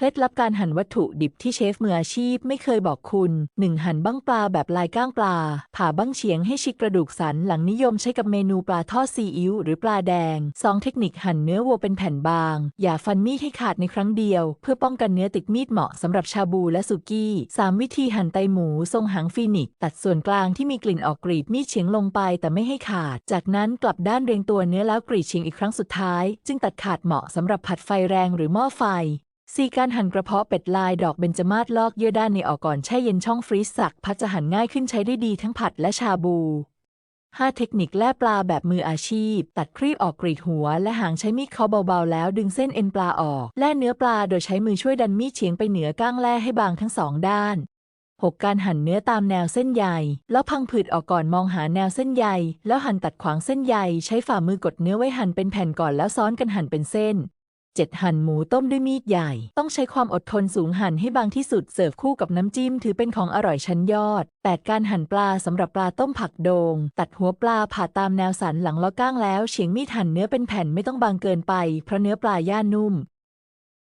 เคล็ดลับการหั่นวัตถุดิบที่เชฟมืออาชีพไม่เคยบอกคุณ 1. หั่นบ้างปลาแบบลายก้างปลา ผ่าบ้างเฉียงให้ชิกกระดูกสันหลังนิยมใช้กับเมนูปลาทอดซีอิ๊วหรือปลาแดง 2. เทคนิคหั่นเนื้อวัวเป็นแผ่นบาง อย่าฟันมีดให้ขาดในครั้งเดียว เพื่อป้องกันเนื้อติดมีดเหมาะสำหรับชาบูและสุกี้ 3. วิธีหั่นไตหมูทรงหางฟีนิกซ์ตัดส่วนกลางที่มีกลิ่นออกกรีดมีดเฉียงลงไปแต่ไม่ให้ขาด จากนั้นกลับด้านเรียงตัวเนื้อแล้วกรีดเฉียงอีกครั้งสุดท้าย จึงตัดขาดเหมาะสำหรับผัดไฟแรงหรือหม้อไฟ 4. การหั่นกระเพาะเป็ดลายดอกเบญจมาศลอกเยื่อด้านในออกก่อนแช่เย็นช่องฟรีซสักพัดจะหั่นง่ายขึ้นใช้ได้ดีทั้งผัดและชาบู 5. เทคนิคแล่ปลาแบบมืออาชีพ ตัดครีบออกกรีดหัว และหางใช้มีดเคาะเบาๆ แล้วดึงเส้นเอ็นปลาออกแล่เนื้อปลาโดยใช้มือช่วยดันมีดเฉียงไปเหนือก้างแล่ให้บางทั้งสองด้าน 6. การหั่นเนื้อตามแนวเส้นใยแล้วพังผืดออกก่อนมองหาแนวเส้นใยแล้วหั่นตัดขวางเส้นใยใช้ฝ่ามือกดเนื้อไว้หั่นเป็นแผ่นก่อนแล้วซ้อนกันหั่นเป็นเส้น 7. หั่นหมูต้มด้วยมีดใหญ่ ต้องใช้ความอดทนสูงหั่นให้บางที่สุดเสิร์ฟคู่กับน้ำจิ้มถือเป็นของอร่อยชั้นยอด 8. การหั่นปลาสำหรับปลาต้มผักโดง ตัดหัวปลาผ่าตามแนวสันหลังล้อก้างแล้วเฉียงมีดหั่นเนื้อเป็นแผ่นไม่ต้องบางเกินไป เพราะเนื้อปลาย่านุ่ม